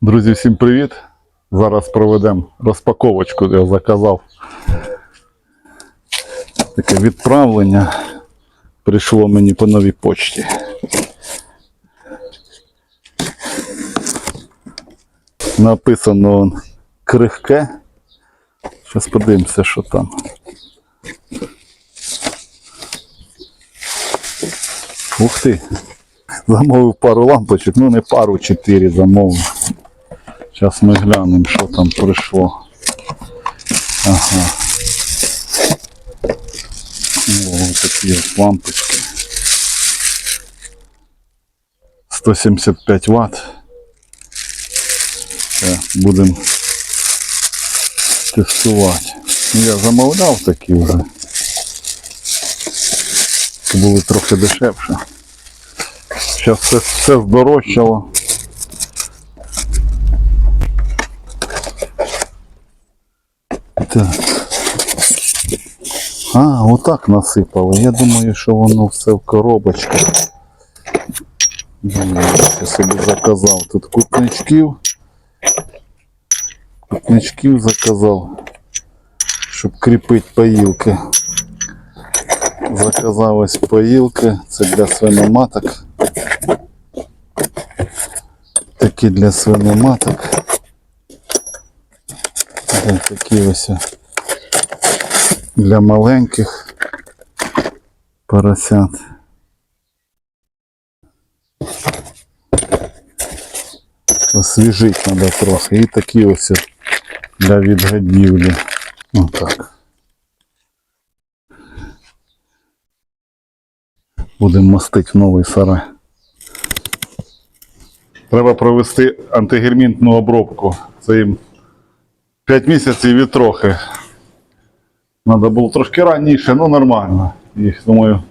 Друзі, всім привіт! Зараз проведемо розпаковочку, я заказав. Таке відправлення прийшло мені по новій почті. Написано крихке. Зараз подивимося, що там. Ух ти! Замовив пару лампочок, ну не пару, чотири замовив. Зараз ми глянемо, що там прийшло. Ага. О, такі от лампочки. 175 Вт. Будемо тестувати. Ну, Я замовляв такі вже. Були трохи дешевше. Зараз все, все здорожчало. Так. А, отак насипали. Я думаю, що воно все в коробочках. Я собі заказав тут кутничків. Кутничків заказав, щоб кріпити поїлки. Заказав ось поїлки. Це для свиноматок. Такі для свиноматок. Ось такі ось для маленьких поросят. Освіжити треба трохи. І такі ось для відгодівлі. Отак. Будемо мастити новий сарай. Треба провести антигельмінтну обробку. Це їм 5 місяців і трохи. Треба було трошки раніше, ну нормально. Їх, думаю,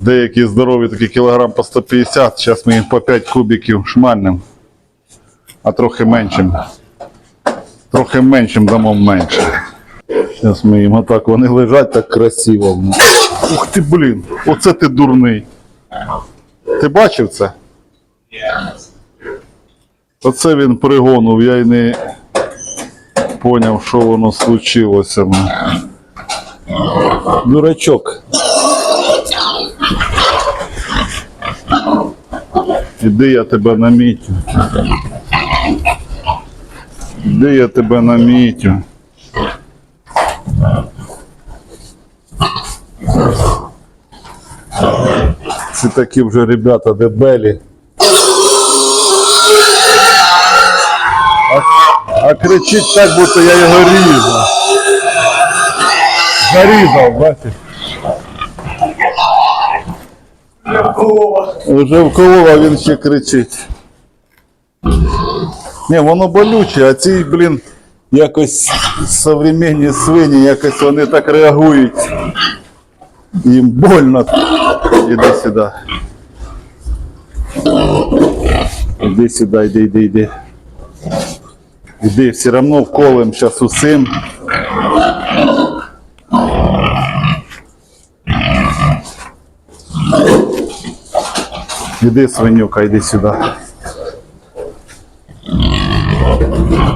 деякі здорові такі кілограм по 150, зараз ми їм по 5 кубиків шмальнем, а трохи меншим. Трохи меншим дамо менше. Зараз ми їм отак вони лежать так красиво. Ух ти, блін, оце ти дурний. Ти бачив це? Оце він пригонув, я й не поняв, що воно случилося. Дурачок. Іди я тебе намітю. Іди я тебе намітю. Це такі вже ребята дебелі. А, кричить так, будто я його різав. Зарізав, бачиш? Вже вколов, а він ще кричить. Ні, воно болюче, а ці, блін, якось современні свині, якось вони так реагують. Їм больно. Іди сюди. Іди сюди, йди, йди, йди. Іди, все одно вколем зараз усім. Іди, свинюка, іди сюди.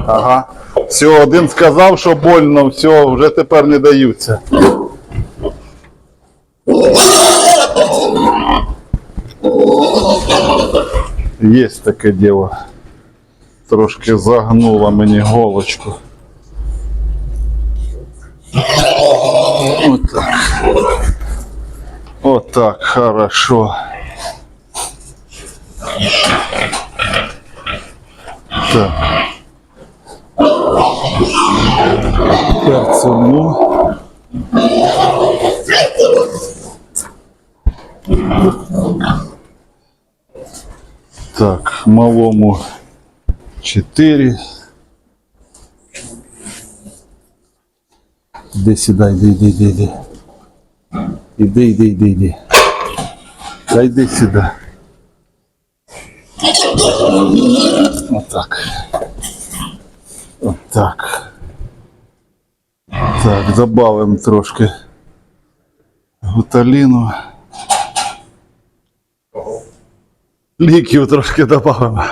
Ага. Все, один сказав, що больно, все, вже тепер не даються. Є таке діло. Трошки загнула мені голочку. Отак. Отак, хорошо. Так. Перцевну. Так, малому 4. Іди сюди, іди, іди, іди, іди. Іди, іди, іди, іди. Та йди сюди. Отак. Отак. Так, добавимо трошки гуталіну. Ліків трошки добавимо.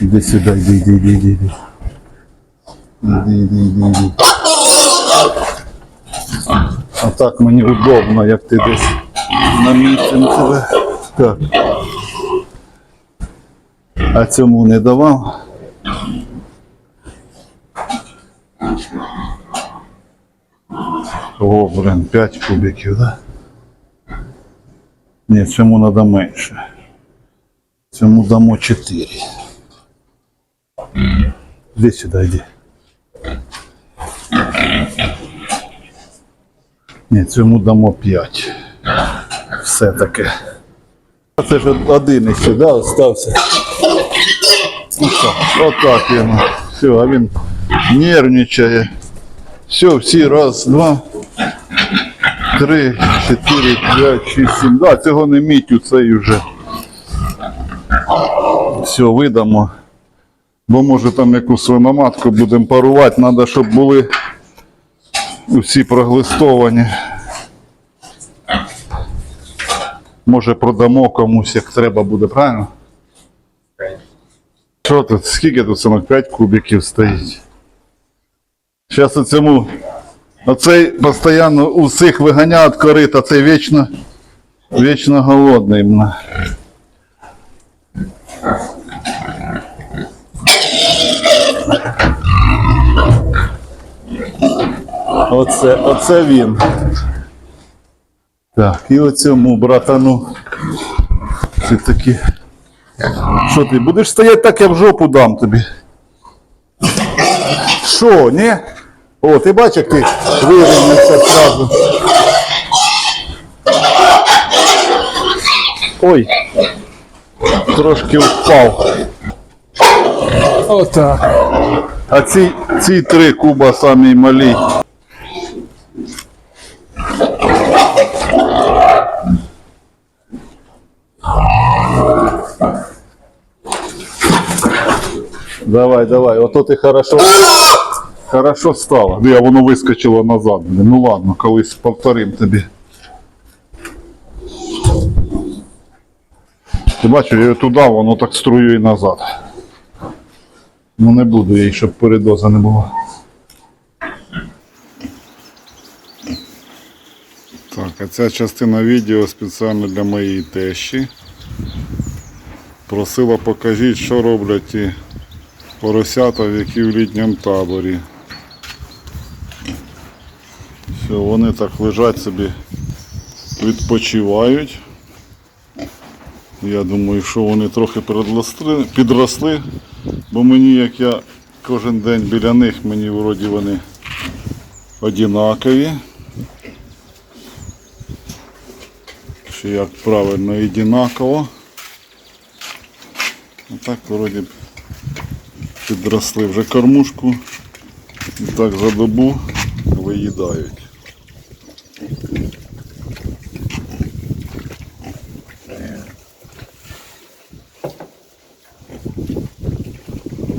Іди сюди, іди, іди, іди, іди. Іди, іди, іди, іди. А так мені удобно, як ти десь на тебе. Так. А цьому не давав. О, блин, 5 кубиків, да? Ні, цьому треба менше. Цьому дамо 4. Іди сюди, йди. Ні, цьому дамо 5. Все таки. А Це ж один іще, да, остався. Отак, йому. Все, а він нервничає. Все, всі, раз, два, три, чотири, п'ять, шість, сім. Да, цього не міть, цей вже. Все, видамо. Бо може там якусь свиноматку будемо парувати, треба, щоб були усі проглистовані. Може продамо комусь, як треба буде, правильно? Що тут? Скільки тут синок? 5 кубиків стоїть. Зараз оцьому. Оцей постійно усіх виганяють корита, цей вічно, вічно голодний. Оце, оце він. Так, і оцьому братану. Ти такі. Що ти, будеш стояти так, я в жопу дам тобі. Що, ні? О, ти бачиш, як ти вирівнявся одразу. Ой, трошки впав. Отак. А ці, ці три куба самі малі. Давай, давай, ото ти хорошо. Хорошо стало. Я воно вискочило назад. Ну ладно, колись повторим тобі. Ти бачиш, я її туди, воно так струює і назад. Ну не буду їй, щоб передоза не було. Так, а ця частина відео спеціально для моєї тещі. Просила покажіть, що роблять ті поросята, які в літньому таборі. Все, вони так лежать собі, відпочивають. Я думаю, що вони трохи підросли, бо мені, як я кожен день біля них, мені вроді вони однакові. Чи як правильно однаково. Отак вроді б підросли вже кормушку і так за добу виїдають.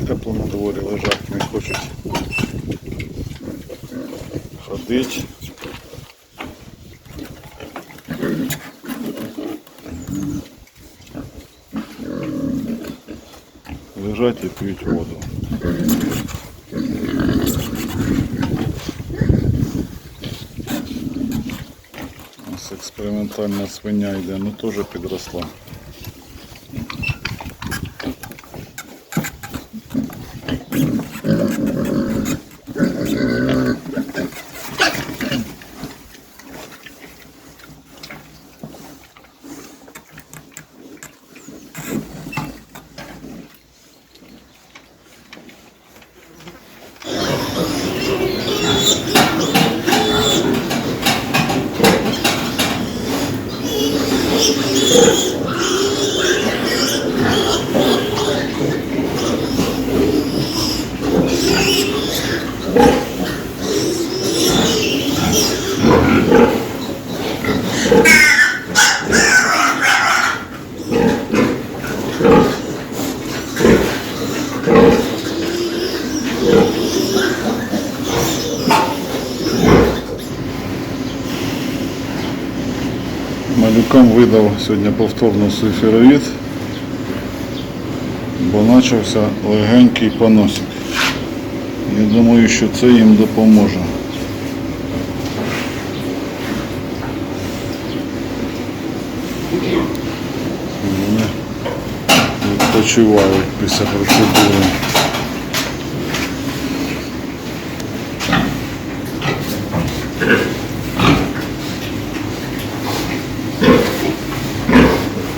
Тепло на дворі лежать, не хочуть ходити. Лежать і п'ють воду. Ось експериментальна свиня йде, ну теж підросла. Малюкам видав сьогодні повторно суферовід. бо почався легенький поносик. Я думаю, що це їм допоможе. Вони відпочивають після процедури.